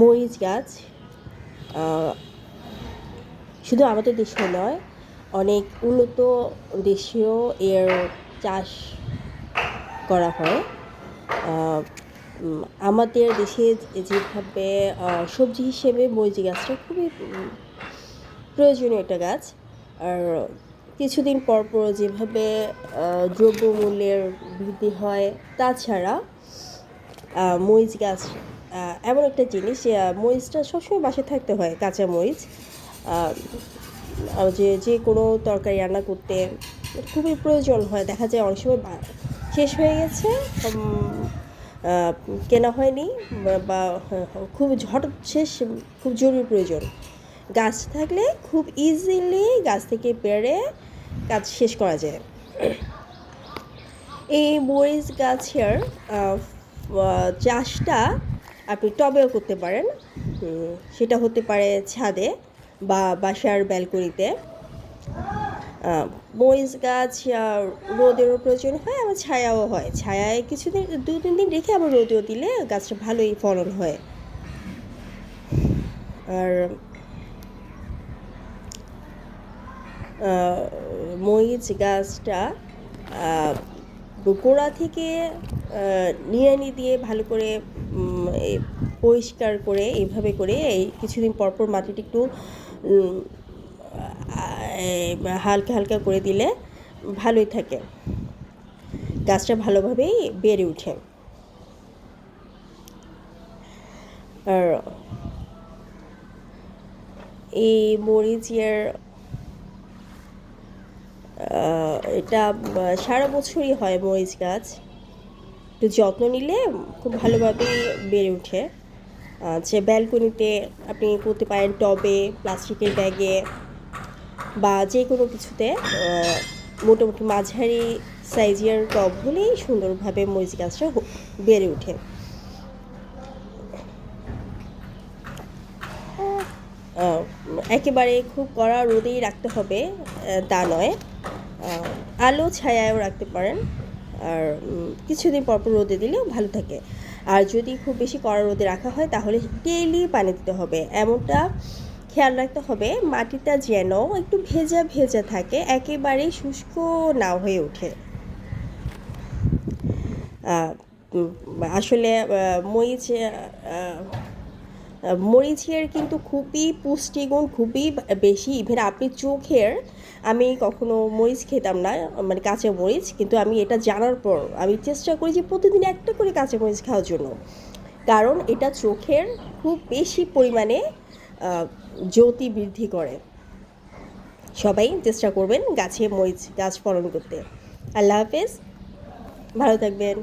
মরিচ গাছ শুধু আমাদের দেশে নয়, অনেক উন্নত দেশেও এর চাষ করা হয়। আমাদের দেশে যেভাবে সবজি হিসেবে মরিচ গাছটা খুবই প্রয়োজনীয় একটা গাছ। আর কিছুদিন পর পর যেভাবে দ্রব্যমূল্যের বৃদ্ধি হয়, তাছাড়া মরিচ গাছ এমন একটা জিনিস মরিচটা সবসময় বাসে থাকতে হয়, কাঁচা মরিচ। যে যে কোনো তরকারি রান্না করতে খুবই প্রয়োজন হয়। দেখা যায় অনেক সময় শেষ হয়ে গেছে কেনা হয়নি, বা- বা খুব ঝট শেষ, খুব জরুরি প্রয়োজন। গাছ থাকলে খুব ইজিলি গাছ থেকে পেরে কাজ শেষ করা যায়। এই মরিচ গাছের চাষটা আপনি টবেও করতে পারেন। সেটা হতে পারে ছাদে বা বাসার ব্যালকনিতে। মরিচ গাছ রোদেরও প্রয়োজন হয়, আবার ছায়াও হয়। ছায়ায় কিছুদিন দু তিন দিন রেখে আবার রোদেও দিলে গাছটা ভালোই ফলন হয়। আর মরিচ গাছটা গোড়া থেকে নিড়ানি দিয়ে ভালো করে পরিষ্কার করে এইভাবে করে এই কিছুদিন পরপর মাটিটি একটু হালকা হালকা করে দিলে ভালোই থাকে। গাছটা ভালোভাবেই বেড়ে ওঠে। আর এই মরিচের আহ, এটা সারা বছরই হয় মরিচ গাছ। একটু যত্ন নিলে খুব ভালোভাবে বেড়ে ওঠে। যে ব্যালকনিতে আপনি করতে পারেন টবে প্লাস্টিকের ব্যাগে বা যে কোনো কিছুতে মোটামুটি মাঝারি সাইজের টব হলেই সুন্দরভাবে মরিচ গাছটা বেড়ে ওঠে। একেবারে খুব কড়া রোদেই রাখতে হবে তা নয়। আলো ছায়ায়ও রাখতে পারেন। আর কিছুদিন পর পর রোদে দিলেও ভালো থাকে। আর যদি খুব বেশি কড়া রোদে রাখা হয়, তাহলে ডেইলি পানি দিতে হবে। এমনটা খেয়াল রাখতে হবে, মাটিটা যেন একটু ভেজা ভেজা থাকে, একেবারেই শুষ্ক না হয়ে ওঠে। আসলে মরিচ মরিচের কিন্তু খুবই পুষ্টিগুণ, খুবই বেশি। ইভেন আপনি চোখের, আমি কখনো মরিচ খেতাম না মানে কাঁচা মরিচ, কিন্তু আমি এটা জানার পর আমি চেষ্টা করি যে প্রতিদিন একটা করে কাঁচা মরিচ খাওয়ার জন্য। কারণ এটা চোখের খুব বেশি পরিমাণে জ্যোতি বৃদ্ধি করে। সবাই চেষ্টা করবেন গাছে মরিচ গাছ ফলন করতে। আল্লাহ হাফেজ। ভালো থাকবেন।